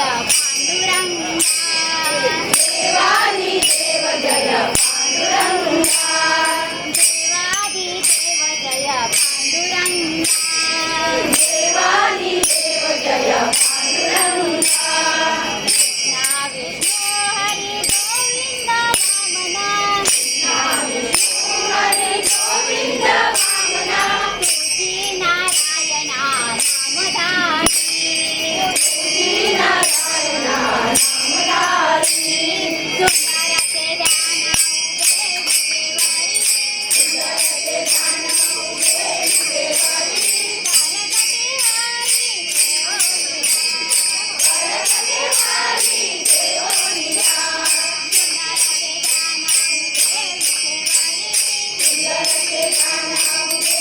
పండురంగు Thank you.